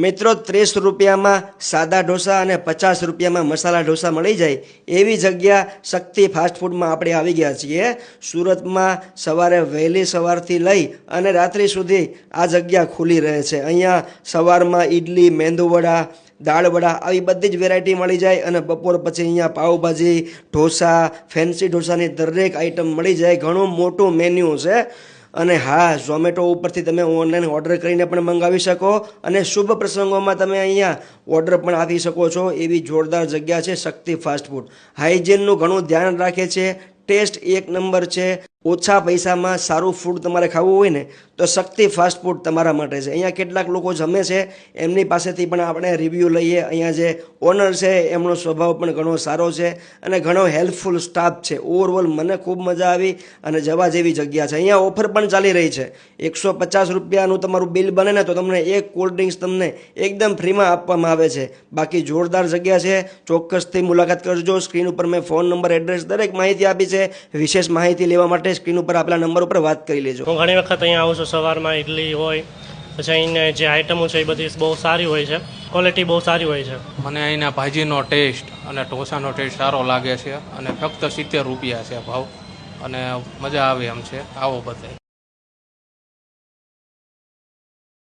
મિત્રો, ત્રીસ રૂપિયામાં સાદા ઢોસા અને પચાસ રૂપિયામાં મસાલા ઢોસા મળી જાય એવી જગ્યા શક્તિ ફાસ્ટ ફૂડમાં આપણે આવી ગયા છીએ. સુરતમાં સવારે વહેલી સવારથી લઈ અને રાત્રિ સુધી આ જગ્યા ખુલ્લી રહે છે. અહીંયા સવારમાં ઈડલી મેંદુવડા દાળવડા આવી બધી જ વેરાયટી મળી જાય અને બપોર પછી અહીંયા પાવભાજી ઢોસા ફેન્સી ઢોસાની દરેક આઈટમ મળી જાય. ઘણું મોટું મેન્યુ છે. અને હા, ઝોમેટો ઉપરથી તમે ઓનલાઈન ઓર્ડર કરીને પણ મંગાવી શકો અને શુભ પ્રસંગોમાં તમે અહીંયા ઓર્ડર પણ આપી શકો છો. એવી જોરદાર જગ્યા છે, શક્તિ ફાસ્ટ ફૂડ હાઇજીનનું ઘણું ધ્યાન રાખે છે. ટેસ્ટ એક નંબર છે. ઓછા પૈસામાં સારું ફૂડ તમારે ખાવું હોય ને, તો શક્તિ ફાસ્ટ ફૂડ તમારા માટે છે. અહીંયા કેટલાક લોકો જમે છે, એમની પાસેથી પણ આપણે રિવ્યૂ લઈએ. અહીંયા જે ઓનર છે, એમનો સ્વભાવ પણ ઘણો સારો છે અને ઘણો હેલ્પફુલ સ્ટાફ છે. ઓવરઓલ મને ખૂબ મજા આવી અને જવા જેવી જગ્યા છે. અહીંયા ઓફર પણ ચાલી રહી છે. એકસો પચાસ રૂપિયાનું તમારું બિલ બને ને, તો તમને એક કોલ્ડ ડ્રિંક્સ તમને એકદમ ફ્રીમાં આપવામાં આવે છે. બાકી જોરદાર જગ્યા છે. ચોક્કસથી મુલાકાત કરજો. સ્ક્રીન ઉપર મેં ફોન નંબર એડ્રેસ દરેક માહિતી આપી છે. વિશેષ માહિતી લેવા માટે સ્ક્રીન ઉપર આપેલા નંબર ઉપર વાત કરી લેજો. હું ઘણી વખત અહીંયા આવું છું સવારમાં ઇડલી હોય પછી અહીંની જે આઈટમો છે એ બધી બહુ સારી હોય છે. ક્વોલિટી બહુ સારી હોય છે. મને અહીંના ભાજીનો ટેસ્ટ અને ઢોસાનો ટેસ્ટ સારો લાગે છે અને ફક્ત સિત્તેર રૂપિયા છે ભાવ. અને મજા આવે એમ છે. આવો બધે